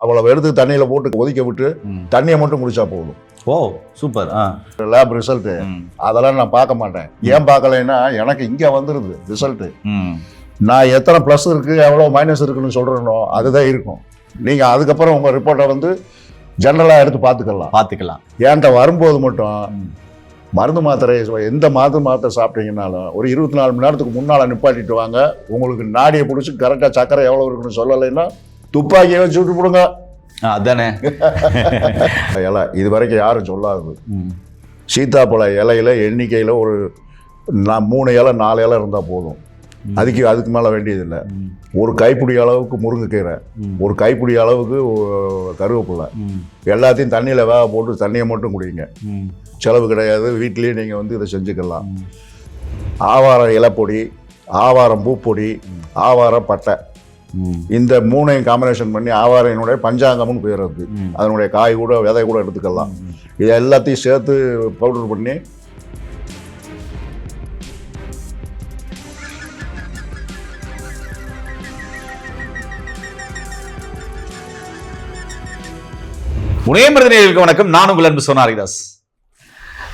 அவ்வளவு எடுத்து தண்ணியில போட்டு கொதிக்க விட்டு. தண்ணியை மட்டும் குடிச்சா போதும். Oh super. லேப் ரிசல்ட் ம். அதெல்லாம் நான் பார்க்க மாட்டேன். ஏன் பார்க்கலைன்னா எனக்கு இங்க வந்துருது ரிசல்ட் ம். நான் எத்தனை ப்ளஸ் இருக்கு எவ்வளோ மைனஸ் இருக்குன்னு சொல்றேனோ அதுதான் இருக்கும். நீங்க அதுக்கப்புறம் உங்க ரிப்போர்ட்டை வந்து ஜெனரலா எடுத்து பார்த்துக்கலாம். பாத்துக்கலாம் ஏன்ட்ட வரும்போது மட்டும். மருந்து மாத்திரை எந்த மருந்து மாத்திரை சாப்பிட்டீங்கனாலும் ஒரு இருபத்தி நாலு மணி நேரத்துக்கு முன்னால் நிப்பாட்டிட்டு வாங்க. உங்களுக்கு நாடியை பிடிச்சி கரெக்டாக சக்கரை எவ்வளோ இருக்குன்னு சொல்லலைன்னா துப்பாக்கியை வச்சு விட்டு போடுங்க அதானே இலை இது வரைக்கும் யாரும் சொல்லாது. சீத்தாப்பழ இலையில எண்ணிக்கையில் ஒரு நான் மூணு இலை நாலு இலை இருந்தால் போதும் அதுக்கு அதுக்கு மேலே வேண்டியதில்லை. ஒரு கைப்பிடி அளவுக்கு முருங்கைக்கீரை. ஒரு கைப்பிடி அளவுக்கு கருவேப்பிலை. எல்லாத்தையும் தண்ணியில் வேக போட்டு தண்ணியை மட்டும் குடிங்க. செலவு கிடையாது வீட்லேயே நீங்கள் வந்து இதை செஞ்சுக்கலாம். ஆவாரம் இலைப்பொடி ஆவாரம் பூப்பொடி ஆவாரம் பட்டை. இந்த மூணையும் காம்பினேஷன் பண்ணி ஆவாரையினுடைய பஞ்சாங்கம்னு பேர். அதனுடைய காய் கூட விதை கூட எடுத்துக்கலாம். இது எல்லாத்தையும் சேர்த்து பவுடர் பண்ணி உதயமிருதினர்களுக்கு வணக்கம். நான் உங்கள் அன்பு சோனாரிதாஸ்.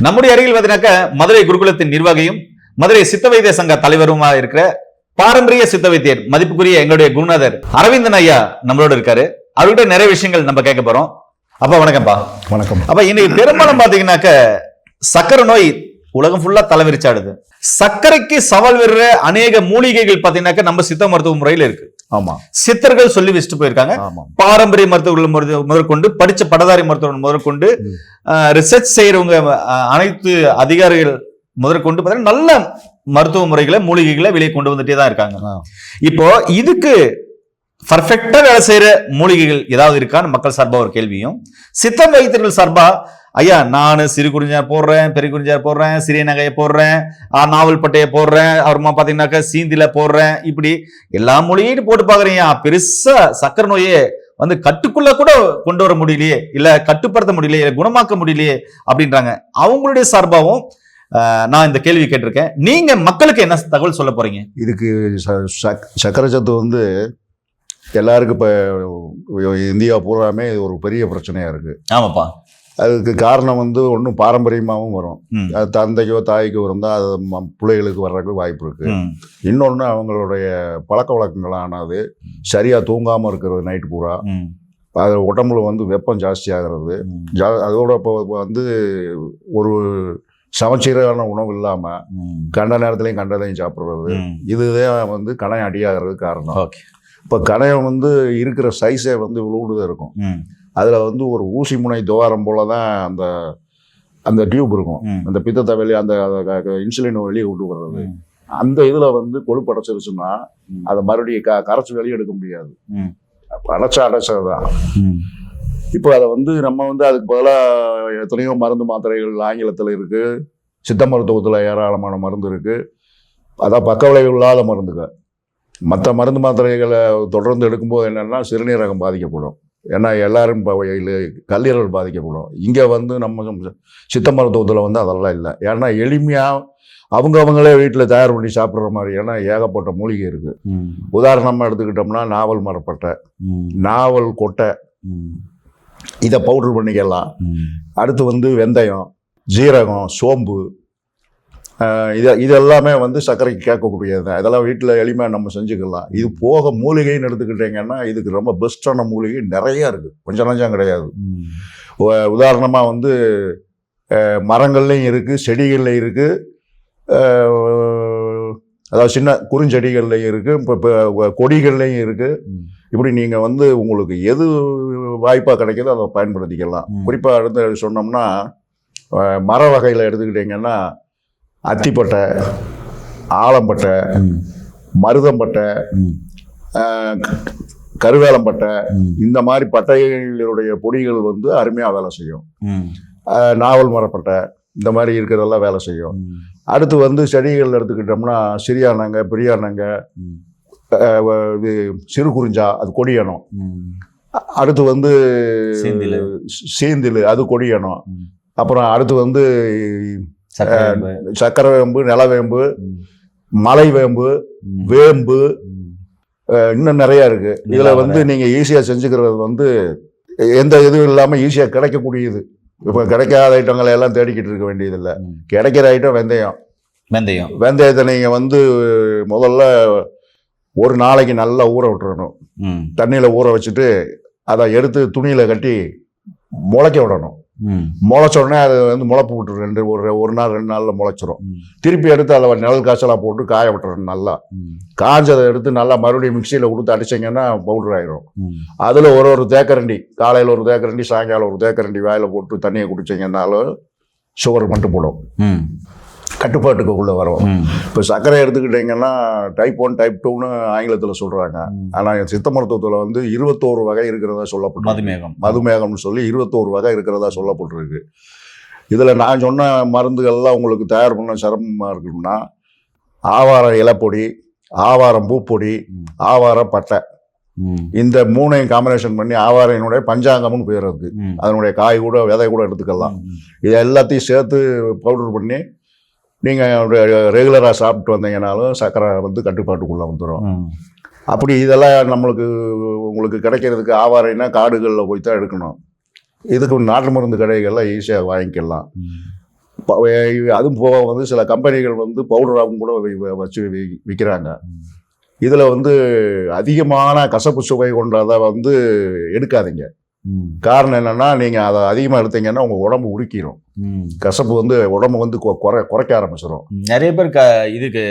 நம்முடைய அருகில் பார்த்தீங்கன்னாக்க மதுரை குருகுலத்தின் நிர்வாகியும் மதுரை சித்த வைத்திய சங்க தலைவருமா இருக்கிற பாரம்பரிய சித்த வைத்தியர் மதிப்புக்குரிய எங்களுடைய குருநாதர் அரவிந்தன் ஐயா நம்மளோட இருக்காரு. அவர்கிட்ட நிறைய விஷயங்கள் நம்ம கேட்க போறோம். அப்பா வணக்கம்ப்பா. வணக்கம். அப்ப இன்னைக்கு பெரும்பாலும் பாத்தீங்கன்னாக்க சக்கரை நோய் உலகம் ஃபுல்லா தலைவிரிச்சாடுது. சர்க்கரைக்கு சவால் விடுற அநேக மூலிகைகள் பாத்தீங்கன்னாக்க நம்ம சித்த மருத்துவ முறையில இருக்கு. ஆமா. சித்தர்கள் சொல்லி வச்சுட்டு போயிருக்காங்க. பாரம்பரிய மருத்துவர்கள் முதற்கொண்டு படிச்ச பட்டதாரி மருத்துவர்கள் முதற்கொண்டு. ரிசர்ச் செய்யறவங்க அனைத்து அதிகாரிகள் முதற்கொண்டு பார்த்தீங்கன்னா நல்ல மருத்துவ முறைகளை மூலிகைகளை வெளியே கொண்டு வந்துட்டே தான் இருக்காங்க. இப்போ இதுக்கு பர்ஃபெக்டா வேலை செய்யற மூலிகைகள் ஏதாவது இருக்கான்னு மக்கள் சார்பா ஒரு கேள்வியும். சித்த வைத்தியர்கள் சார்பா ஐயா நான் சிறு குறிஞ்சார் போடுறேன் பெரிய குறிஞ்சார் போடுறேன் சிறிய நகையை போடுறேன் நாவல் பட்டையை போடுறேன் அப்புறமா பாத்தீங்கன்னாக்கா சீந்தில போடுறேன் இப்படி எல்லா மூலிகையும் போட்டு பாக்குறீங்க. பெருசா சக்கரை நோயே வந்து கட்டுக்குள்ள கூட கொண்டு வர முடியலையே இல்ல கட்டுப்படுத்த முடியலையே குணமாக்க முடியலையே அப்படின்றாங்க. அவங்களுடைய சார்பாவும் ஆஹ், நான் இந்த கேள்வி கேட்டிருக்கேன். நீங்க மக்களுக்கு என்ன தகவல் சொல்ல போறீங்க? இதுக்கு சக்கரை சத்து வந்து எல்லாருக்கும் இப்போ இந்தியா பூராமே இது ஒரு பெரிய பிரச்சனையா இருக்கு. ஆமாப்பா. அதுக்கு காரணம் வந்து ஒன்றும் பாரம்பரியமாகவும் வரும். அது தந்தைக்கோ தாய்க்கோ இருந்தால் அது பிள்ளைகளுக்கு வர்றதுக்கு வாய்ப்பு இருக்கு. ம், இன்னொன்று அவங்களுடைய பழக்க வழக்கங்களானது சரியாக தூங்காமல் இருக்கிறது நைட் பூரா. அது உடம்புல வந்து வெப்பம் ஜாஸ்தி ஆகிறது. ஜா அதோட இப்போ வந்து ஒரு சமச்சீரான உணவு இல்லாமல் கண்ட நேரத்துலையும் கண்டதையும் சாப்பிட்றது. இதுதான் வந்து கணையம் அடியாகிறதுக்கு காரணம். இப்போ கணையம் வந்து இருக்கிற சைஸே வந்து இவ்வளோண்டு தான் இருக்கும் அதில் வந்து ஒரு ஊசி முனை துவாரம் போல தான் அந்த அந்த டியூப் இருக்கும். அந்த பித்தத்தை வெளியே அந்த இன்சுலின் வெளியே கொண்டு வர்றது. அந்த இதில் வந்து கொழுப்பு அடைச்சிருச்சுன்னா. அதை மறுபடியும் க கரைச்சி வெளியே எடுக்க முடியாது. அடைச்சா அடைச்சதுதான் ம், இப்போ அதை வந்து நம்ம வந்து அதுக்கு பதிலாக எத்தனையோ மருந்து மாத்திரைகள் ஆங்கிலத்தில் இருக்கு. சித்த மருத்துவத்தில் ஏராளமான மருந்து இருக்கு. அதான் பக்க விளைவு இல்லாத மருந்துகள் மற்ற மருந்து மாத்திரைகளை தொடர்ந்து எடுக்கும்போது என்னென்னா சிறுநீரகம் பாதிக்கப்படும். ஏன்னா எல்லாரும் கல்லீரல் பாதிக்கப்படும். இங்கே வந்து நம்ம சித்த மருத்துவத்தில் வந்து அதெல்லாம் இல்லை. ஏன்னா எளிமையாக அவங்க அவங்களே வீட்டில் தயார் பண்ணி சாப்பிட்ற மாதிரி ஏன்னா ஏகப்பட்ட மூலிகை இருக்குது உதாரணமாக எடுத்துக்கிட்டோம்னா நாவல் மரப்பட்டை. நாவல் கொட்டை. இதை பவுடர் பண்ணிக்கலாம். அடுத்து வந்து வெந்தயம் ஜீரகம் சோம்பு இது இது எல்லாமே வந்து சர்க்கரைக்கு கேட்கக்கூடியது தான் இதெல்லாம் வீட்டில் எளிமையாக நம்ம செஞ்சுக்கலாம் இது போக மூலிகைன்னு எடுத்துக்கிட்டீங்கன்னா இதுக்கு ரொம்ப பெஸ்ட்டான மூலிகை நிறைய இருக்குது கொஞ்சம் நஞ்சம் கிடையாது. உதாரணமாக வந்து மரங்கள்லையும் இருக்குது செடிகள்லையும் இருக்குது அதாவது சின்ன குறுஞ்செடிகள்லையும் இருக்குது இப்போ இப்போ கொடிகள்லையும் இருக்குது. இப்படி நீங்கள் வந்து உங்களுக்கு எது வாய்ப்பாக கிடைக்குதோ அதை பயன்படுத்திக்கலாம். குறிப்பாக அடுத்து சொன்னோம்னா மர வகையில் எடுத்துக்கிட்டிங்கன்னா அத்திப்பட்டை ஆலம்பட்டை மருதம்பட்டை கருவேலம்பட்டை இந்த மாதிரி பட்டைகளுடைய பொடிகள் வந்து அருமையாக வேலை செய்யும். நாவல் மரப்பட்டை இந்த மாதிரி இருக்கிறதெல்லாம் வேலை செய்யும். அடுத்து வந்து செடிகள் எடுத்துக்கிட்டோம்னா சிறியானங்க பெரியானங்க இது சிறு குறிஞ்சா அது கொடியணும். அடுத்து வந்து சீந்திலு. அது கொடியணும். அப்புறம் அடுத்து வந்து. சக்கரை வேம்பு நிலவேம்பு மலை வேம்பு வேம்பு இன்னும் நிறைய இருக்கு இதுல. வந்து நீங்க ஈஸியா செஞ்சுக்கிறது வந்து எந்த இதுவும் இல்லாம ஈஸியா கிடைக்கக்கூடியது இப்ப கிடைக்காத ஐட்டங்களை எல்லாம் தேடிக்கிட்டு இருக்க வேண்டியதில்லை. கிடைக்கிற ஐட்டம் வெந்தயம் வெந்தயம் வெந்தயத்தை நீங்க வந்து முதல்ல ஒரு நாளைக்கு நல்லா ஊற விட்டுறணும். தண்ணியில ஊற வச்சுட்டு அதை எடுத்து துணியில கட்டி முளைக்க விடணும். முளைச்ச உடனே அது வந்து முளைப்பு விட்டுரும் ரெண்டு ஒரு ஒரு நாள் ரெண்டு நாள்ல முளைச்சிரும். திருப்பி எடுத்து அதில் நிழல் காய்ச்சலா போட்டு காய விட்டுறணும் நல்லா. காஞ்சதை எடுத்து நல்லா மறுபடியும் மிக்சியில் கொடுத்து அடிச்சிங்கன்னா பவுடர் ஆயிரும். அதில் ஒரு ஒரு தேக்கரண்டி காலையில் ஒரு தேக்கரண்டி சாயங்காலம் ஒரு தேக்கரண்டி வாயில போட்டு தண்ணியை குடிச்சிங்கன்னாலும் சுகர் மட்டும் போடும் ம். கட்டுப்பாட்டுக்கு உள்ள வரும். இப்போ சர்க்கரை எடுத்துக்கிட்டிங்கன்னா டைப் ஒன் டைப் டூன்னு ஆங்கிலத்தில் சொல்கிறாங்க. ஆனால் சித்த மருத்துவத்தில் வந்து இருபத்தோரு வகை இருக்கிறதா சொல்லப்பட்டிருக்கு மதுமேகம் மதுமேகம்னு சொல்லி இருபத்தோரு வகை இருக்கிறதா சொல்லப்பட்டிருக்கு இதில் நான் சொன்ன மருந்துகள்லாம் உங்களுக்கு தயார் பண்ண சிரமமாக இருக்கணும்னா ஆவாரம் இலைப்பொடி ஆவாரம் பூப்பொடி. ஆவாரம் பட்டை. இந்த மூணையும் காம்பினேஷன் பண்ணி ஆவாரையினுடைய பஞ்சாங்கம்னு பேர் இருக்கு ம். அதனுடைய காய் கூட விதை கூட எடுத்துக்கலாம். இது எல்லாத்தையும் சேர்த்து பவுடர் பண்ணி நீங்கள் ரெகுலராக சாப்பிட்டு வந்தீங்கனாலும் சர்க்கரை வந்து கட்டுப்பாட்டுக்குள்ளே வந்துடும். அப்படி இதெல்லாம் நம்மளுக்கு உங்களுக்கு கிடைக்கிறதுக்கு ஆவாரைனா காடுகளில் போய் தான் எடுக்கணும். இதுக்கு நாட்டு மருந்து கடைகள்லாம் ஈஸியாக வாங்கிக்கலாம். அதுவும் போக வந்து சில கம்பெனிகள் வந்து பவுடராகவும் கூட வச்சு விற்கிறாங்க இதில் வந்து அதிகமான கசப்பு சுவை கொண்டதை வந்து எடுக்காதீங்க. காரணம் என்னன்னா நீங்கள் அதை அதிகமாக எடுத்தீங்கன்னா உங்கள் உடம்பு உருக்கிடும். கசப்பு வந்து உடம்பு வந்து குறை குறைக்க ஆரம்பிச்சிடும் நிறைய பேர் க இதுக்கு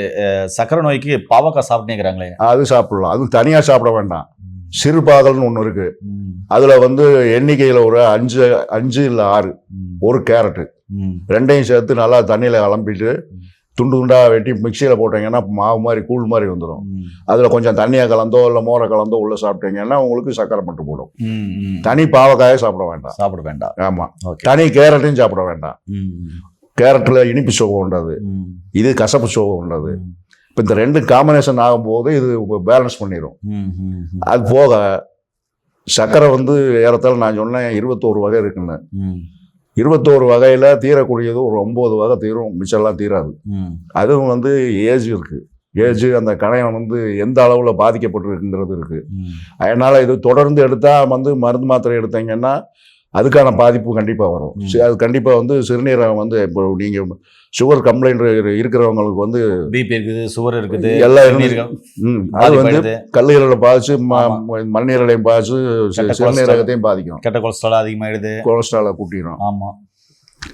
சக்கரை நோய்க்கு பாவக்காய் சாப்பிட்டேங்கிறாங்களே. அது சாப்பிடலாம். அதுவும் தனியாக சாப்பிட வேண்டாம். சிறு பாகல்னு ஒன்று இருக்கு. அதில் வந்து எண்ணிக்கையில் ஒரு அஞ்சு அஞ்சு இல்லை ஆறு. ஒரு கேரட்டு. ரெண்டையும் சேர்த்து நல்லா தண்ணியில் அலம்பிட்டு ம். துண்டு துண்டாக வெட்டி மிக்சியில் போட்டீங்கன்னா மாவு மாதிரி கூழ் மாதிரி வந்துடும். அதில் கொஞ்சம் தண்ணியை கலந்தோ இல்லை மோரை கலந்தோ உள்ளே சாப்பிட்டீங்கன்னா உங்களுக்கு சக்கரை மட்டும் போடும். தனி பாவக்காயை சாப்பிட வேண்டாம் சாப்பிட வேண்டாம் ஆமாம் தனி கேரட்டையும் சாப்பிட வேண்டாம். கேரட்டில் இனிப்பு சுவை உண்டாது. இது கசப்பு சுவை உண்டாது. இப்போ இந்த ரெண்டு காம்பினேஷன் ஆகும்போது இது பேலன்ஸ் பண்ணிடும். அது போக சர்க்கரை வந்து ஏறத்தாழ நான் சொன்னேன் இருபத்தோரு வகை இருக்குன்னு. இருபத்தோரு வகையில் தீரக்கூடியது ஒரு ஒம்பது வகை தீரும் மிச்சம்லாம் தீராது. அதுவும் வந்து ஏஜ் இருக்கு ஏஜ் அந்த கணையம் வந்து எந்த அளவில் பாதிக்கப்பட்டிருக்குங்கிறது இருக்கு ம். அதனால இது தொடர்ந்து எடுத்தால் வந்து மருந்து மாத்திரை எடுத்தீங்கன்னா அதுக்கான பாதிப்பு கண்டிப்பாக வரும். அது கண்டிப்பாக வந்து சிறுநீரகம் வந்து இப்போ நீங்கள் சுகர் கம்ப்ளைண்ட் இருக்கிறவங்களுக்கு வந்து பிபி இருக்குது சுகர் இருக்குது எல்லாம் ம், அது வந்து. கல்லீரலை பாதிச்சு. மண்ணீரலையும் பாதிச்சு சிறுநீரகத்தையும் பாதிக்கும். கெட்ட கொலஸ்ட்ரால் அதிகமாயிடுது. கொலஸ்ட்ராலை கூட்டிடும் ஆமா.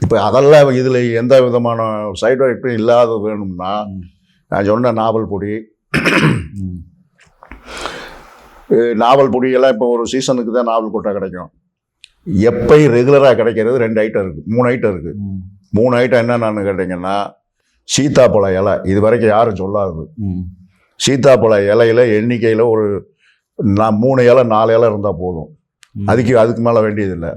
இப்போ அதெல்லாம் இதில் எந்த விதமான சைடு எஃபெக்டும் இல்லாத வேணும்னா. நான் சொன்ன நாவல் பொடி. நாவல் பொடியெல்லாம் இப்போ ஒரு சீசனுக்கு தான் நாவல் கொட்டை கிடைக்கும். எப்பயும் ரெகுலராக கிடைக்கிறது ரெண்டு ஐட்டம் இருக்குது மூணு ஐட்டம் இருக்குது. மூணு ஐட்டம் என்னென்னு கேட்டிங்கன்னா சீத்தாப்பழ இலை இது வரைக்கும் யாரும் சொல்லாது. சீத்தாப்பழ இலையில எண்ணிக்கையில் ஒரு நான் மூணு இலை நாலு இலை இருந்தால் போதும். அதுக்கு அதுக்கு மேலே வேண்டியதில்லை.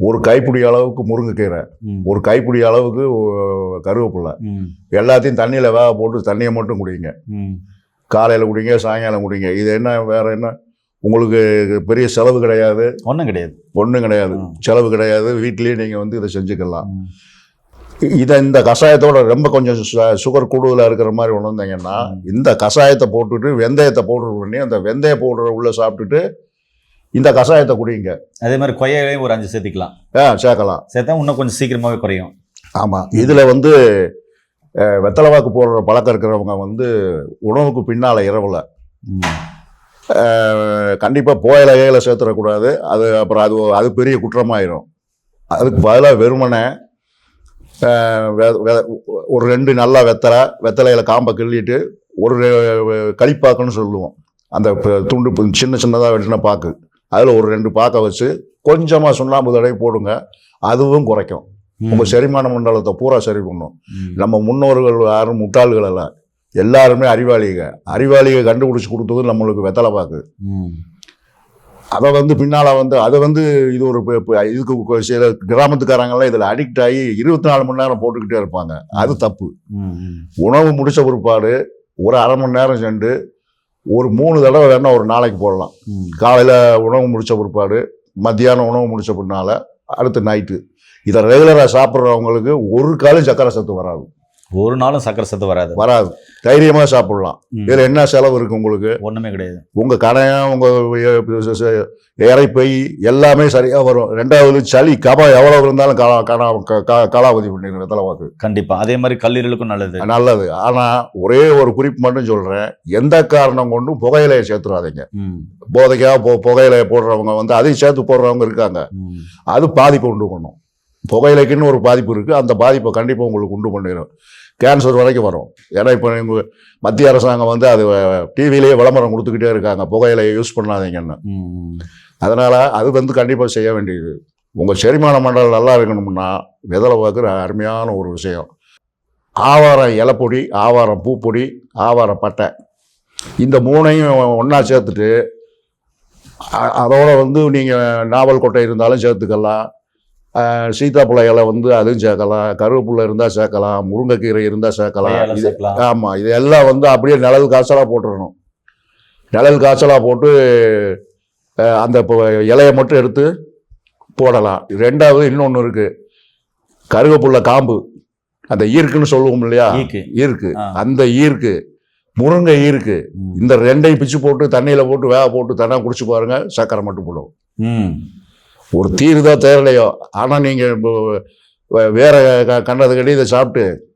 ஒரு கைப்பிடி அளவுக்கு முருங்கைக்கீரை. ஒரு கைப்பிடி அளவுக்கு அஹ், கருவேப்பிலை ம். எல்லாத்தையும் தண்ணியில் வேக போட்டு தண்ணியை மட்டும் குடிங்க. காலையில் குடிங்க சாயங்காலம் குடிங்க இது என்ன வேற என்ன உங்களுக்கு பெரிய செலவு கிடையாது. ஒண்ணும் கிடையாது. ஒன்றும் கிடையாது. செலவு கிடையாது. வீட்லேயே நீங்கள் வந்து இதை செஞ்சுக்கலாம். இதை இந்த கஷாயத்தோட ரொம்ப கொஞ்சம் சுகர் கூடுதலாக இருக்கிற மாதிரி ம். இந்த கஷாயத்தை போட்டுட்டு வெந்தயத்தை பவுடர் பண்ணி அந்த வெந்தய பவுடரை உள்ள சாப்பிட்டுட்டு இந்த கஷாயத்தை குடிங்க. அதே மாதிரி கொய்யாவையும் ஒரு அஞ்சு சேர்த்துக்கலாம். ஆ சேர்க்கலாம். சேர்த்தா இன்னும் கொஞ்சம் சீக்கிரமாவே குறையும். ஆமாம் இதில் வந்து அஹ், வெத்தலைவாக்கு போடுற பழக்கம் இருக்கிறவங்க வந்து உணவுக்கு பின்னால் இரவில். கண்டிப்பாக போயில ஏல சேர்த்துடக்கூடாது. அது அப்புறம் அது அது பெரிய குற்றமாயிரும். அதுக்கு பதிலாக வெறுமனை ஒரு ரெண்டு நல்லா வெத்தலை வெத்தலையில் காம்பை கிள்ளிட்டு ஒரு களிப்பாக்குன்னு சொல்லுவோம். அந்த துண்டு சின்ன சின்னதாக வெட்டின பாக்கு. அதில் ஒரு ரெண்டு பாக்கை வச்சு கொஞ்சமாக சுண்ணாம்பு தடவை போடுங்க. அதுவும் குறைக்கும். ம். உங்கள் செரிமான மண்டலத்தை பூரா சரி பண்ணும். நம்ம முன்னோர்கள் யாரும் முட்டாள்கள் அல்ல. எல்லாருமே அறிவாளிக. அறிவாளிக கண்டுபிடிச்சி கொடுத்தது நம்மளுக்கு வெத்தலை பாக்கு. அதை வந்து பின்னால் வந்து அதை வந்து இது ஒரு இதுக்கு சில கிராமத்துக்காரங்கெல்லாம் இதில் அடிக்ட் ஆகி இருபத்தி நாலு மணி நேரம் போட்டுக்கிட்டே இருப்பாங்க. அது தப்பு. உணவு முடிச்ச பிற்பாடு ஒரு அரை மணி நேரம் சென்று ஒரு மூணு தடவை வேணால் ஒரு நாளைக்கு போடலாம். காலையில் உணவு முடிச்ச பிற்பாடு மத்தியானம் உணவு முடிச்ச பின்னால அடுத்து நைட்டு இதை ரெகுலராக சாப்பிட்றவங்களுக்கு ஒரு காலம் சக்கரை சத்து வராது. ஒரு நாளும் சக்கரை சத்து வராது. வராது. தைரியமாக சாப்பிடலாம். இதில் என்ன செலவு இருக்கு உங்களுக்கு? ஒண்ணுமே கிடையாது. உங்க கணையம் உங்க இறைப்பை எல்லாமே சரியா வரும். ரெண்டாவது சளி கபம் எவ்வளவு இருந்தாலும் கா- காணா- காலாவதி பண்ணிடுங்க தலைவாக்கு. கண்டிப்பா. அதே மாதிரி கல்லீரலுக்கும் நல்லது. நல்லது. ஆனா ஒரே ஒரு குறிப்பு மட்டும் சொல்றேன். எந்த காரணம் கொண்டும் புகையிலையை சேர்த்துறாதீங்க. ம், போதைக்கா பொ புகையிலை போடுறவங்க வந்து அதையும் சேர்த்து போடுறவங்க இருக்காங்க. அது பாதிப்பு உண்டு பண்ணும். புகையிலைக்குன்னு ஒரு பாதிப்பு இருக்கு. அந்த பாதிப்பை கண்டிப்பா உங்களுக்கு உண்டு பண்ணிடும் கேன்சர் வரைக்கும் வரும். ஏன்னா இப்போ எங்க மத்திய அரசாங்கம் வந்து அது டிவிலேயே விளம்பரம் கொடுத்துக்கிட்டே இருக்காங்க. புகையிலையை யூஸ் பண்ணாதீங்கன்னு. அதனால அது வந்து கண்டிப்பாக செய்ய வேண்டியது. உங்கள் செரிமான மண்டலம் நல்லா இருக்கணும்னா வெதலை பார்க்குற அருமையான ஒரு விஷயம். ஆவாரம் இலைப்பொடி ஆவாரம் பூப்பொடி ஆவாரம் பட்டை. இந்த மூணையும் ஒன்றா சேர்த்துட்டு அதோட வந்து நீங்கள் நாவல் கொட்டை இருந்தாலும் சேர்த்துக்கலாம். அஹ், சீத்தாப்பழ இலை வந்து அதுவும் சேர்க்கலாம். கருவேப்பிலை இருந்தால் சேர்க்கலாம். முருங்கைக்கீரை இருந்தால் சேர்க்கலாம். இது. ஆமாம் இது எல்லாம் வந்து அப்படியே நிழல் காய்ச்சலாக போட்டுடணும் நிழல் காய்ச்சலாக போட்டு அந்த இப்போ இலையை மட்டும் எடுத்து போடலாம். ரெண்டாவது இன்னொன்று இருக்கு. கருவேப்புள்ள காம்பு. அந்த ஈர்க்குன்னு சொல்லுவோம் இல்லையா. ஈர்க்கு. அந்த ஈர்க்கு. முருங்கை ஈர்க்கு. இந்த ரெண்டையும் பிச்சு போட்டு தண்ணியில் போட்டு வேக போட்டு தண்ணா குடிச்சு பாருங்க சக்கரை மட்டும் போடும். ம். ஒரு தீருதோ தேரலையோ ஆனால் நீங்கள் வேற க- கண்டது கடி இதை சாப்பிட்டு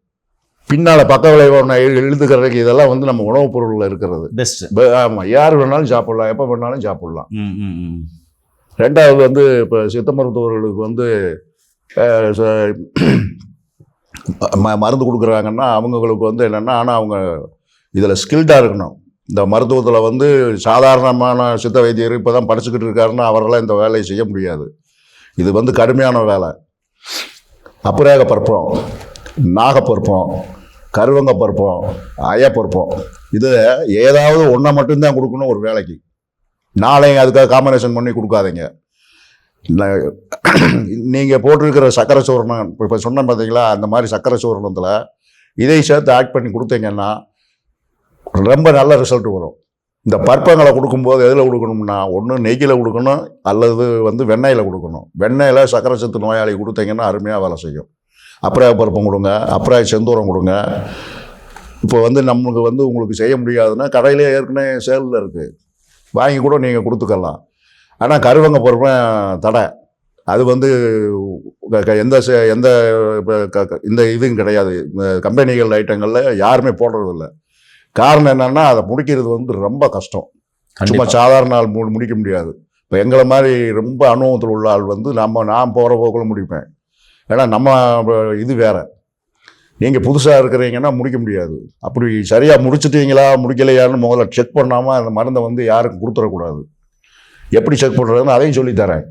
பின்னால் பக்க விளைவு எழுதுக்கிறதுக்கு இதெல்லாம் வந்து நம்ம உணவுப் பொருளில் இருக்கிறது. பெஸ்ட் ப- ஆமா. யார் வேணாலும் சாப்பிடலாம். எப்போ வேணாலும் சாப்பிடலாம். ரெண்டாவது வந்து இப்போ சித்த மருத்துவர்களுக்கு வந்து மருந்து கொடுக்குறாங்கன்னா அவங்களுக்கு வந்து என்னென்னா ஆனால் அவங்க இதில் ஸ்கில்டாக இருக்கணும். இந்த மருத்துவத்தில் வந்து சாதாரணமான சித்த வைத்தியர் இப்போ தான் படிச்சுக்கிட்டு இருக்காருன்னா அவரெல்லாம் இந்த வேலையை செய்ய முடியாது. இது வந்து கடுமையான வேலை. அப்புறேக பருப்பம் நாகப்பருப்பம் கருவங்க பருப்பம் அயப்பருப்பம் இது ஏதாவது ஒன்றை மட்டும்தான் கொடுக்கணும் ஒரு வேலைக்கு. நாளையும் அதுக்காக காம்பினேஷன் பண்ணி கொடுக்காதீங்க. நீங்கள் போட்டிருக்கிற சக்கரை சூரணம் இப்போ இப்போ சொன்னேன் பார்த்தீங்களா அந்த மாதிரி சக்கரை சூரணத்தில் இதை சேர்த்து ஆட் பண்ணி கொடுத்தீங்கன்னா ரொம்ப நல்ல ரிசல்ட் வரும். இந்த பற்பங்களை கொடுக்கும்போது எதில் கொடுக்கணும்னா ஒன்று நெய்யில் கொடுக்கணும் அல்லது வந்து வெண்ணெயில் கொடுக்கணும். வெண்ணெயில் சக்கரை சத்து நோயாளி கொடுத்தீங்கன்னா அருமையாக வேலை செய்யும். அப்புறம் பருப்பம் கொடுங்க அப்புறம் செந்தூரம் கொடுங்க. இப்போ வந்து நமக்கு வந்து உங்களுக்கு செய்ய முடியாதுன்னா கடையிலே ஏற்கனவே சேலில் இருக்குது வாங்கி கூட நீங்கள் கொடுத்துக்கலாம். ஆனால் கருவங்க பருப்பம் தடை. அது வந்து க- எந்த சே- எந்த க- க- இந்த இதுவும் கிடையாது. இந்த கம்பெனிகள் ஐட்டங்களில் யாருமே போடுறதில்ல. காரணம் என்னன்னா அதை முடிக்கிறது வந்து ரொம்ப கஷ்டம். சும்மா. சாதாரண ஆள் மு- முடிக்க முடியாது. இப்போ எங்களை மாதிரி ரொம்ப அனுபவத்தில் உள்ள ஆள் வந்து நம்ம நான் போகிற போக்கில் முடிப்பேன். ஏன்னா நம்ம இது வேற. நீங்கள் புதுசாக இருக்கிறீங்கன்னா முடிக்க முடியாது. அப்படி சரியாக முடிச்சிட்டீங்களா முடிக்கலையான்னு முதல்ல செக் பண்ணாமல் அந்த மருந்தை வந்து யாருக்கும் கொடுத்துடக்கூடாது. எப்படி செக் பண்ணுறதுன்னு அதையும் சொல்லித்தரேன்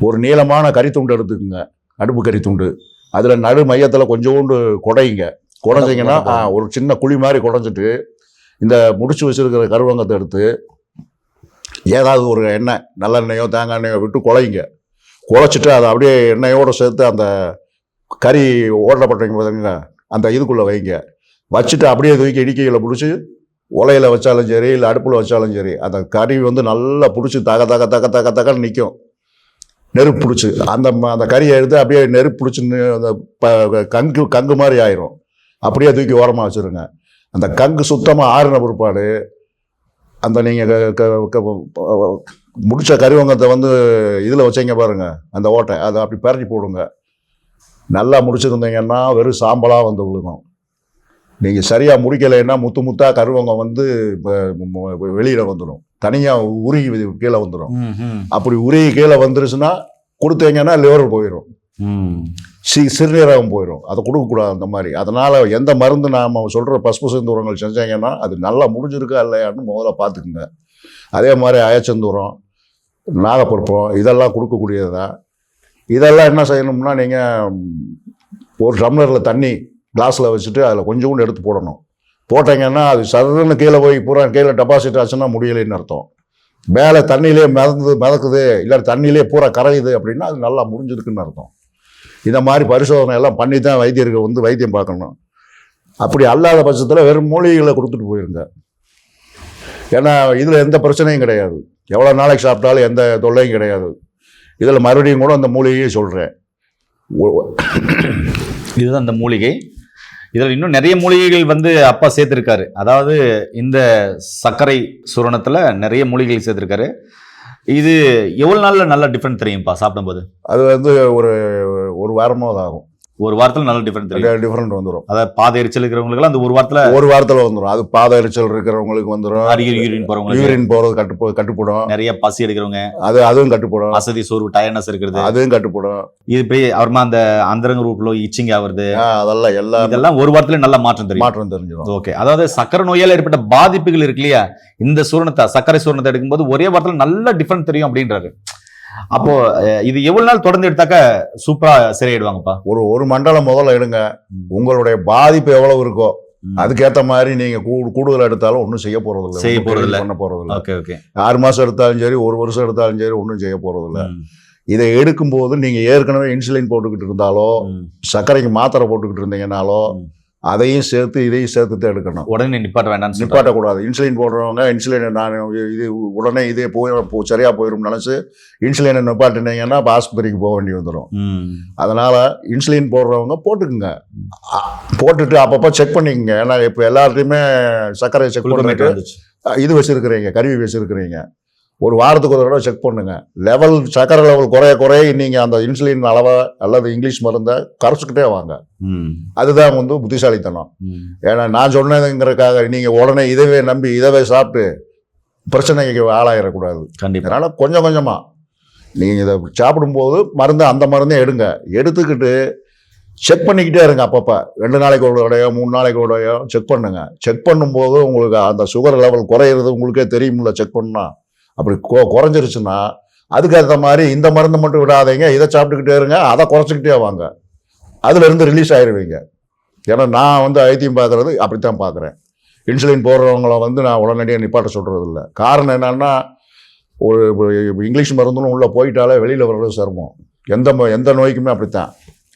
ஒரு நீளமான கறித்துண்டு எடுத்துக்கோங்க. அடுப்பு கறித்துண்டு அதில் நடு மையத்தில் கொஞ்சோண்டு குடையுங்க குடைஞ்சிங்கன்னா ஆ, ஒரு சின்ன குழி மாதிரி குடைஞ்சிட்டு இந்த முடிச்சு வச்சிருக்கிற கருவங்கத்தை எடுத்து ஏதாவது ஒரு எண்ணெய் நல்லெண்ணெயோ தேங்காய் எண்ணெயோ விட்டு குழையுங்க குழைச்சிட்டு அதை அப்படியே எண்ணெயோடு சேர்த்து அந்த கறி ஓட்டப்பட்டீங்க பார்த்தீங்க அந்த இதுக்குள்ளே வைங்க. வச்சுட்டு அப்படியே தூக்கி இடிக்கையில் பிடிச்சி உலையில வச்சாலும் சரி இல்லை அடுப்பில் வச்சாலும் சரி அந்த கறி வந்து நல்லா பிடிச்சி தக தக தக தக தகன்னு நிற்கும் நெருப்பு பிடிச்சி அந்த அந்த கறியை எடுத்து அப்படியே நெருப்பு பிடிச்சி அந்த கங்கு கங்கு மாதிரி ஆயிரும். அப்படியே தூக்கி ஓரமாக வச்சுருங்க. அந்த கங்கு சுத்தமாக ஆறின பிற்பாடு அந்த நீங்கள் முடிச்ச கறிவங்கத்தை வந்து இதில் வச்சீங்க பாருங்க அந்த ஓட்டை. அதை அப்படி பரட்டி போடுங்க. நல்லா முடிச்சிருந்தீங்கன்னா வெறும் சாம்பலாக வந்து விழுகும். நீங்கள் சரியாக முடிக்கலைன்னா முத்து முத்தாக கருவங்கம் வந்து வெளியில் வந்துடும் தனியாக உருகி கீழே வந்துடும் அப்படி உருகி கீழே வந்துருச்சுன்னா கொடுத்தீங்கன்னா லிவர் போயிடும். சி சிறுநீரகம் போயிடும் அதை கொடுக்கக்கூடாது அந்த மாதிரி. அதனால் எந்த மருந்து நாம் சொல்கிற பசுப்பு உரங்கள் செஞ்சாங்கன்னா அது நல்லா முடிஞ்சிருக்கா இல்லையான்னு முதல்ல பார்த்துக்குங்க. அதே மாதிரி அயச்சந்தூரம் நாகப்பருப்பம் இதெல்லாம் கொடுக்கக்கூடியது தான் இதெல்லாம் என்ன செய்யணும்னா நீங்கள் ஒரு டம்ளரில் தண்ணி கிளாஸில் வச்சுட்டு அதில் கொஞ்சோண்டு எடுத்து போடணும். போட்டீங்கன்னா அது சதுன்னு கீழே போய் பூரா கீழே டெபாசிட் ஆச்சுன்னா முடியலைன்னு அர்த்தம். மேலே தண்ணியிலே மிதந்து மிதக்குது இல்லை தண்ணியிலே பூரா கரையுது அப்படின்னா அது நல்லா முடிஞ்சிருக்குன்னு அர்த்தம். இந்த மாதிரி பரிசோதனை எல்லாம் பண்ணி தான் வைத்தியர்கள் வந்து வைத்தியம் பார்க்கணும். அப்படி அல்லாத பட்சத்தில் வெறும் மூலிகைகளை கொடுத்துட்டு போயிருங்க ஏன்னா இதில் எந்த பிரச்சனையும் கிடையாது. எவ்வளோ நாளைக்கு சாப்பிட்டாலும் எந்த தொல்லையும் கிடையாது. இதில் மறுபடியும் கூட அந்த மூலிகையை சொல்கிறேன் இதுதான் அந்த மூலிகை. இதுல இன்னும் நிறைய மூலிகைகள் வந்து அப்பா சேர்த்திருக்காரு. அதாவது இந்த சர்க்கரை சூரணத்துல நிறைய மூலிகைகள் சேர்த்திருக்காரு. இது எவ்வளவு நாள்ல நல்ல டிஃபரெண்ட் தெரியும்ப்பா சாப்பிடும்போது? அது வந்து ஒரு ஒரு வாரமாக தான் ஆகும் ஒரு வாரத்துல நல்ல டிஃபரெண்ட் தெரியும். டிஃப்ரெண்ட் வந்துடும் அதாவது பாதை எரிச்சல் இருக்கிறவங்களுக்கு அந்த ஒரு வாரத்துல ஒரு வாரத்தில் வந்துடும் அது பாத எரிச்சல் இருக்கிறவங்களுக்கு வந்துடும் யூரின் போறவங்களுக்கு. யூரின் போகிறது கட்டு கட்டுப்படும். நிறைய பசி எடுக்கிறவங்க. அது அதுவும் கட்டுப்படும். அசதி சோர்வு டயர்னஸ் இருக்கிறது. அதுவும் கட்டுப்படும். இது போய் அப்புறமா அந்த அந்தரங்க ரூட்ல இச்சிங் ஆகுறது. அதெல்லாம் எல்லா இதெல்லாம் ஒரு வாரத்துல நல்ல மாற்றம் தெரியும். மாற்றம் தெரிஞ்சிடும். ஓகே அதாவது சக்கரை நோயால ஏற்பட்ட பாதிப்புகள் இருக்கு இல்லையா? இந்த சூரணத்தை சர்க்கரை சூரணத்தை எடுக்கும்போது ஒரே வாரத்துல நல்ல டிஃபரன்ஸ் தெரியும் அப்படின்றாரு. அப்போ இது எவ்வளவு நாள் தொடர்ந்து எடுத்தாக்க சூப்பரா சரியாயிடுவாங்கப்பா ஒரு ஒரு மண்டலம் முதல்ல எடுங்க. உங்களுடைய பாதிப்பு எவ்வளவு இருக்கோ. அதுக்கேத்த மாதிரி நீங்க கூடுதல் எடுத்தாலும் ஒன்றும் செய்ய போறது இல்லை செய்ய போறது இல்ல. பண்ண போறது இல்லை ஓகே ஓகே ஆறு மாசம் எடுத்தாலும் சரி ஒரு வருஷம் எடுத்தாலும் சரி ஒன்றும் செய்ய போறது இல்லை இதை எடுக்கும்போது நீங்க ஏற்கனவே இன்சுலின் போட்டுக்கிட்டு இருந்தாலோ சர்க்கரைக்கு மாத்திரை போட்டுக்கிட்டு இருந்தீங்கனாலோ. அதையும் சேர்த்து இதையும் சேர்த்து தான் எடுக்கணும். உடனே நிப்பாட்ட சொல்றாரு. நிப்பாட்டக்கூடாது. இன்சுலின் போடுறவங்க இன்சுலின் நான் இது உடனே இதே போய் போ- சரியா போயிடும் நினைச்சு இன்சுலினை நிப்பாட்டினீங்கன்னா இப்போ ஆஸ்பத்திரிக்கு போக வேண்டி வந்துடும். அதனால இன்சுலின் போடுறவங்க போட்டுக்குங்க. போட்டுட்டு அப்பப்போ செக் பண்ணிக்கங்க. ஏன்னா இப்போ எல்லார்ட்டையுமே சர்க்கரை செக் பண்ணிட்டு இது வச்சிருக்கிறீங்க கருவி வச்சிருக்கிறீங்க. ஒரு வாரத்துக்கு ஒரு தடவை செக் பண்ணுங்க. லெவல் சர்க்கரை லெவல் குறைய குறைய நீங்க அந்த இன்சுலின் அளவை அல்லது இங்கிலீஷ் மருந்தை கரைச்சிக்கிட்டே வாங்க. அதுதான் வந்து புத்திசாலித்தனம். ஏன்னா நான் சொன்னதுங்கிறதுக்காக நீங்க உடனே இதவே நம்பி இதவே சாப்பிட்டு பிரச்சனைக்கு ஆளாயிடக்கூடாது கண்டிப்பா. அதனால கொஞ்சம் கொஞ்சமா நீங்க இதை சாப்பிடும்போது மருந்து அந்த மருந்தே எடுங்க. எடுத்துக்கிட்டு செக் பண்ணிக்கிட்டே இருங்க அப்பப்போ. ரெண்டு நாளைக்கு ஒரு தடவையோ மூணு நாளைக்கு ஒரு செக் பண்ணுங்க. செக் பண்ணும்போது உங்களுக்கு அந்த சுகர் லெவல் குறையிறது உங்களுக்கே தெரியும்ல செக் பண்ணா. அப்படி கொ- குறைஞ்சிருச்சுன்னா அதுக்கேற்ற மாதிரி இந்த மருந்து மட்டும் விடாதீங்க இதை சாப்பிட்டுக்கிட்டே இருங்க அதை குறைச்சிக்கிட்டே வாங்க. அதுலேருந்து ரிலீஸ் ஆயிடுவீங்க ஏன்னா நான் வந்து ஐத்தியம் பார்க்கறது அப்படித்தான் பார்க்குறேன். இன்சுலின் போடுறவங்கள வந்து நான் உடனடியாக நிப்பாட்ட சொல்கிறது இல்லை. காரணம் என்னன்னா ஒரு இங்கிலீஷ் மருந்துன்னு உள்ளே போயிட்டாலே வெளியில் வர்றது சிரமம். எந்த எந்த நோய்க்குமே அப்படித்தான்.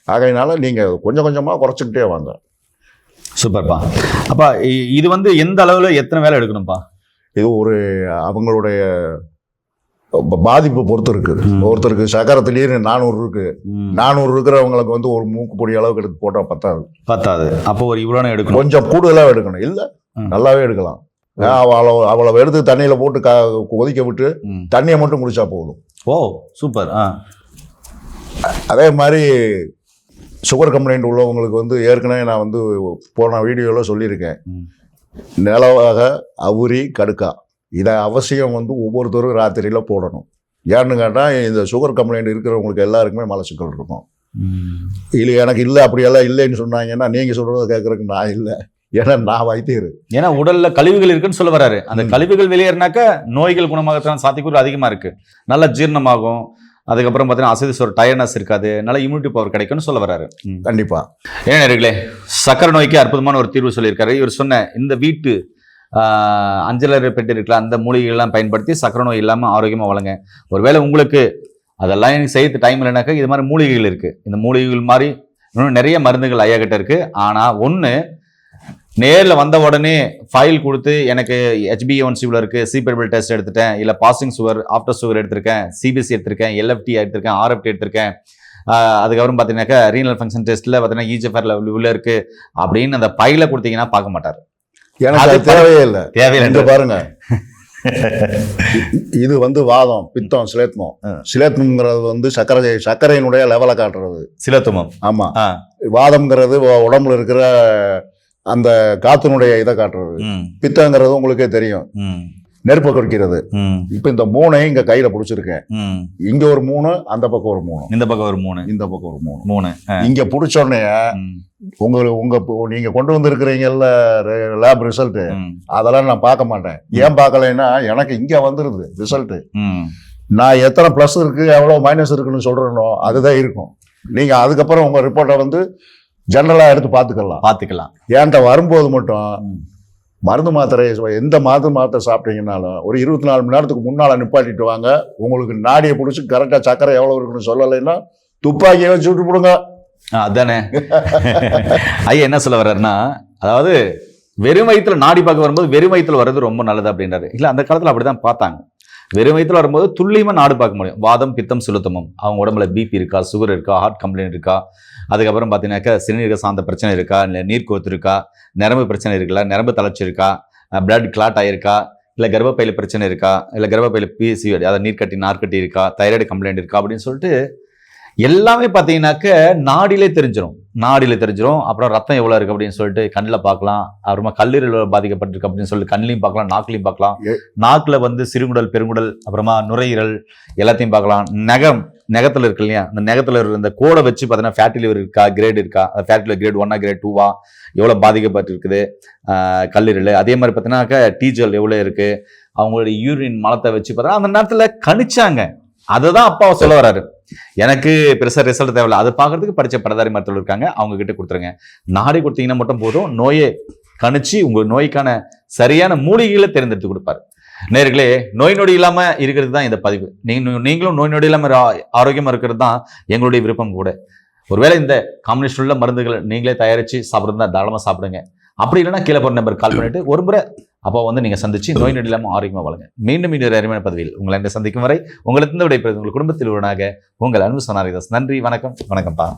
ஆகையினால நீங்கள் கொஞ்சம் கொஞ்சமாக குறைச்சிக்கிட்டே வாங்க. சூப்பர்ப்பா. அப்பா இ- இது வந்து எந்த அளவில் எத்தனை வேலை எடுக்கணும்ப்பா? இது ஒரு அவங்களுடைய பாதிப்பு பொறுத்து இருக்கு. ஒருத்தருக்கு சக்கரை திடீர்னு நானூறு இருக்கு. நானூறு இருக்கிறவங்களுக்கு வந்து ஒரு மூக்கு பொடி அளவுக்கு எடுத்து போட்டால் பத்தாது. பத்தாது. அப்போ ஒரு இவ்வளோ எடுக்கணும்? கொஞ்சம் கூடுதலாக எடுக்கணும். இல்லை. நல்லாவே எடுக்கலாம். அவ்வளோ அவ்வளோ எடுத்து தண்ணியில் போட்டு க கொதிக்க விட்டு. தண்ணியை மட்டும் குடிச்சா போதும். Oh super. ஆ. அதே மாதிரி சுகர் கம்ப்ளைண்ட் உள்ளவங்களுக்கு வந்து ஏற்கனவே நான் வந்து போன வீடியோவில் சொல்லியிருக்கேன். நிலவாக அவுரி கடுக்கா. இதை அவசியம் வந்து ஒவ்வொருத்தரும் ராத்திரியில் போடணும். ஏன்னு கேட்டால் இந்த சுகர் கம்ப்ளைண்ட் இருக்கிறவங்களுக்கு எல்லாருக்குமே மலச்சிக்கல் இருக்கும். இல்லை எனக்கு இல்லை அப்படியெல்லாம் இல்லைன்னு சொன்னாங்கன்னா நீங்கள் சொல்கிறத கேட்குறதுக்கு நான் இல்லை. ஏன்னா நான் வைத்தியர். ஏன்னா உடல்ல கழிவுகள் இருக்குன்னு சொல்ல வராரு. அந்த. கழிவுகள் வெளியேறினாக்க நோய்கள் குணமாகத்தான் சாத்தியக்கூறு அதிகமா இருக்கு. நல்ல ஜீரணமாகும். அதுக்கப்புறம் பார்த்தீங்கன்னா அசதி சொல் டயர்னஸ் இருக்காது நல்ல இம்யூனிட்டி பவர் கிடைக்கும்னு சொல்ல வராரு. கண்டிப்பாக ஏன் நேர்களே சக்கரை நோய்க்கு அற்புதமான ஒரு தீர்வு சொல்லியிருக்காரு. இவர் சொன்ன இந்த வீட்டு ஆஹ், அஞ்சலறை பெட்டி இருக்கல அந்த மூலிகைகள்லாம் பயன்படுத்தி சக்கரை நோய் இல்லாமல் ஆரோக்கியமாக வளங்க. ஒருவேளை உங்களுக்கு அதெல்லாம் எனக்கு செய்யறது டைம் இல்லைனாக்கா இது மாதிரி மூலிகைகள் இருக்கு. இந்த மூலிகைகள் மாதிரி இன்னும் நிறைய மருந்துகள் ஐயா கிட்ட இருக்கு. ஆனால் ஒன்று நேரில் வந்த உடனே ஃபைல் கொடுத்து எனக்கு ஹெச்பிஒன்சி இவ்வளோ இருக்குது சிபிஎல் டெஸ்ட் எடுத்துட்டேன் இல்லை பாசிங் சுகர் ஆஃப்டர் சுகர் எடுத்திருக்கேன் சிபிஎஸ்சி எடுத்திருக்கேன் எல்எஃப்டி எடுத்திருக்கேன் ஆர்எஃப்டி எடுத்திருக்கேன். அதுக்கப்புறம் பார்த்தீங்கன்னாக்கா ரீனல் ஃபங்க்ஷன் டெஸ்ட்டில் பார்த்தீங்கன்னா E இஜிஎஃப்ஆர் லெவல் இவ்வளோ இருக்கு அப்படின்னு அந்த பையில கொடுத்தீங்கன்னா பார்க்க மாட்டார். எனக்கு தேவையே இல்லை. தேவையில்லை. பாருங்க. இது வந்து வாதம் பித்தம் சிலேத்மம். சிலேத்மங்கிறது வந்து சர்க்கரை சர்க்கரையினுடைய லெவலை காட்டுறது. சிலத்துமம். ஆமா. ஆ. வாதம்ங்கிறது உடம்புல இருக்கிற அந்த காத்தினுடைய இதை காட்டுறது. பித்தங்கிறது உங்களுக்கே தெரியும். நெருப்பை குறிக்கிறது ம். இப்போ இந்த மூணையும் இங்க கையில பிடிச்சிருக்கேன். இங்க ஒரு மூணு அந்த பக்கம் ஒரு மூணு. இந்த பக்கம் ஒரு மூணு. இந்த பக்கம் ஒரு மூணு. மூணு. இங்க பிடிச்சோடனே உங்களுக்கு உங்க நீங்க கொண்டு வந்திருக்கிறீங்கல்ல லேப் ரிசல்ட் அதெல்லாம் நான் பார்க்க மாட்டேன். ஏன் பார்க்கலைன்னா எனக்கு இங்க வந்துருது ரிசல்ட். நான் எத்தனை ப்ளஸ் இருக்கு எவ்வளோ மைனஸ் இருக்குன்னு சொல்றேனோ அதுதான் இருக்கும். நீங்க அதுக்கப்புறம் உங்க ரிப்போர்ட்டை வந்து ஜெனரலா எடுத்து பார்த்துக்கலாம். பாத்துக்கலாம் ஏன்ட்ட வரும்போது மட்டும். மருந்து மாத்திரை எந்த மருந்து மாத்திரை சாப்பிட்டீங்கனாலும் ஒரு இருபத்தி நாலு மணி நேரத்துக்கு முன்னால நிப்பாட்டிட்டு வாங்க. உங்களுக்கு நாடியை பிடிச்சி கரெக்டா சக்கரை எவ்வளவு இருக்குன்னு சொல்லலைன்னா துப்பாக்கியை வச்சு விட்டு போடுங்க. அதானே. ஐயா என்ன சொல்ல வர்றாருன்னா அதாவது வெறும் வயித்துல நாடி பார்க்க வரும்போது வெறும் வயித்துல வர்றது ரொம்ப நல்லது அப்படின்றாரு. இல்ல அந்த காலத்துல அப்படிதான் பார்த்தாங்க. வெறும் வயித்துல வரும்போது துல்லியமாக நாடு பார்க்க முடியும். வாதம் பித்தம் சுளுத்தமும் அவங்க உடம்புல பிபி இருக்கா சுகர் இருக்கா ஹார்ட் கம்ப்ளைண்ட் இருக்கா? அதுக்கப்புறம் பார்த்தீங்கன்னாக்கா சிறுநீரக சார்ந்த பிரச்சனை இருக்கா? இல்லை நீர்க்கோத்து இருக்கா? நரம்பு பிரச்சனை இருக்குல்ல நரம்பு தளர்ச்சி இருக்கா? பிளட் கிளாட் ஆயிருக்கா? இல்லை கர்ப்பப்பையில் பிரச்சனை இருக்கா? இல்லை கர்ப்பப்பையில் பிசிஓடி அதாவது நீர்க்கட்டி நார்க்கட்டி இருக்கா? தைராய்டு கம்ப்ளைண்ட் இருக்கா? அப்படின்னு சொல்லிட்டு எல்லாமே பார்த்தீங்கன்னாக்க நாடிலே தெரிஞ்சிடும் நாடியில தெரிஞ்சிடும் அப்புறம் ரத்தம் எவ்வளோ இருக்கு அப்படின்னு சொல்லிட்டு கண்ணில் பார்க்கலாம். அப்புறமா கல்லீரல் பாதிக்கப்பட்டிருக்கு அப்படின்னு சொல்லிட்டு கண்ணிலையும் பார்க்கலாம் நாக்குலையும் பார்க்கலாம். நாக்குல வந்து சிறுகுடல் பெருங்குடல் அப்புறமா நுரையீரல் எல்லாத்தையும் பார்க்கலாம். நகம் நகத்துல இருக்கு இல்லையா? அந்த நகத்துல இருக்கிற இந்த கோடை வச்சு பார்த்தீங்கன்னா ஃபேட்டி லிவர் இருக்கா கிரேட் இருக்கா? அந்த ஃபேட்டி லிவர் கிரேட் ஒன்னா கிரேட் டூவா எவ்வளோ பாதிக்கப்பட்டிருக்குது? கல்லீரல். அதே மாதிரி பார்த்தீங்கன்னாக்கா டீஜல் எவ்வளோ இருக்கு? அவங்களுடைய யூரின் மலத்தை வச்சு பார்த்தீங்கன்னா அந்த நேரத்தில் கணிச்சாங்க. அதை தான் அப்பா சொல்ல வராரு எனக்கு பெருசா ரிசல்ட் தேவையில்ல. அதை பார்க்கறதுக்கு படிச்ச பரதாரி மருத்துவர் இருக்காங்க. அவங்க கிட்ட கொடுத்துருங்க. நாடி கொடுத்தீங்கன்னா மட்டும் போதும். நோயை கணிச்சு உங்க நோய்க்கான சரியான மூலிகைகளை தேர்ந்தெடுத்து கொடுப்பாரு. நேர்களே நோய் நொடி இல்லாம இருக்கிறது தான் இந்த பதிவு. நீங்க நீங்களும் நோய் நொடி இல்லாம ஆரோக்கியமாக ஆரோக்கியமா இருக்கிறது தான் எங்களுடைய விருப்பம் கூட. ஒருவேளை இந்த காம்பினேஷன் உள்ள மருந்துகளை நீங்களே தயாரிச்சு சாப்பிடுறதா தாராளமா சாப்பிடுங்க. அப்படி இல்லைன்னா கீழே போற நம்பர் கால் பண்ணிட்டு ஒரு முறை அப்போ வந்து நீங்கள் சந்திச்சு நோய் நொடி இல்லாமல் ஆரோக்கியமா வாழுங்க. மீண்டும் மீண்டும் அருமையான பதவியில் உங்களை என்னை சந்திக்கும் வரை உங்களுக்கு விடைபெறுவது உங்கள் குடும்பத்தில் ஒருவனாக உங்கள் அன்பு சொன்னாரிதாஸ் நன்றி வணக்கம். வணக்கம்ப்பா.